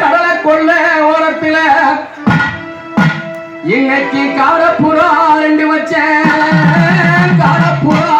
கடலை கொள்ள ஓரத்துல இன்னைக்கு காரப்புறா ரெண்டு வச்சேன். காரப்புறா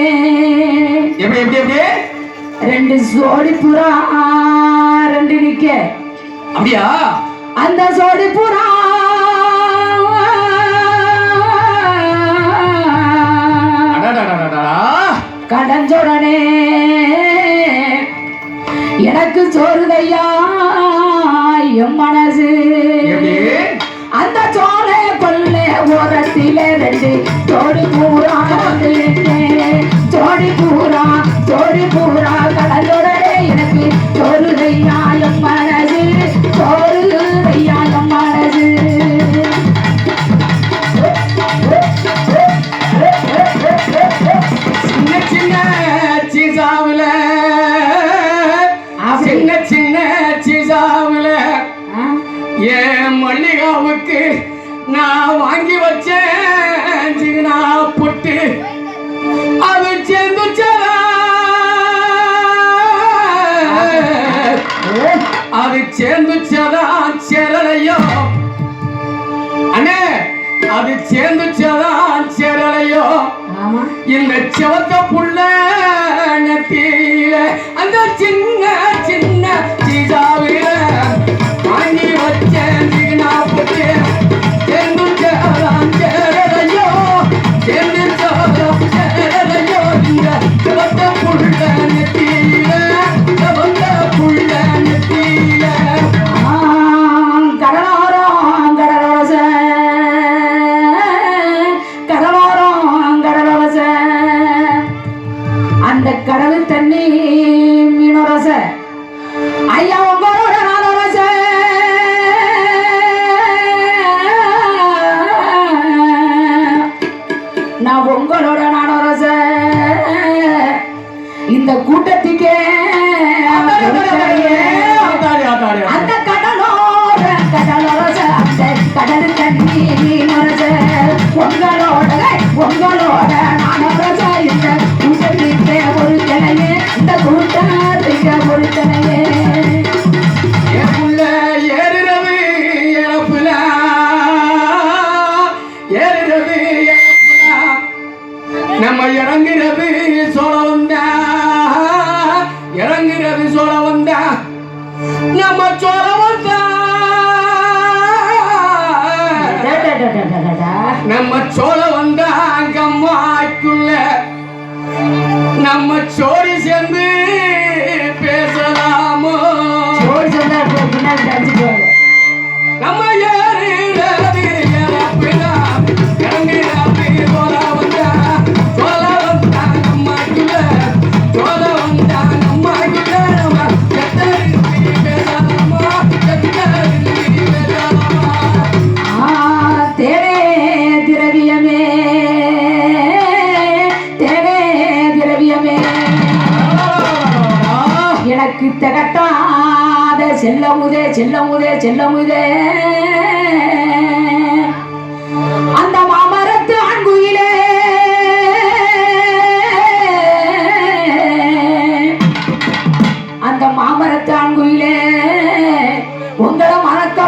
எப்படி எப்படி எப்படி? ரெண்டு சோடி புறா ரெண்டு நிக்க. அப்படியா? அந்த சோடி புறா. கடஞ்சோடனே எனக்கு சோறுதையா என் மனசு. அந்த சோலை கொல்லை ஓரத்திலே ரெண்டு ஜோடி பூரா சீசாவுல என் மல்லிகாவுக்கு நான் வாங்கி வச்சேன். சிகனா புட்டு. அது சேர்ந்துச்சதா அது சேர்ந்துச்சதா சேரலையோ. அண்ணே அது சேர்ந்துச்சதா சேரலையோ. இந்த செவத்த புள்ள அந்த சின்ன சின்ன சீதாவில உங்களோட நானரச இந்த கூட்டத்திற்கு ஒரு தலையே இந்த கூட்டத்துக்கு ஒரு தலையே நம்ம இறங்குறது சோழ வந்தா? இறங்குறது சோழ வந்தா? நம்ம சோழ வந்தா? நம்ம சோழ தகட்டாத செல்லமுதே செல்லமுதே செல்லமுதே. அந்த மாமரத்து அன்புயிலே அந்த மாமரத்து அன்புயிலே உங்களை மறக்க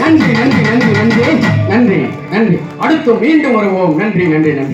நன்றி நன்றி நன்றி நன்றி நன்றி நன்றி. அடுத்து மீண்டும் வருவோம். நன்றி நன்றி நன்றி.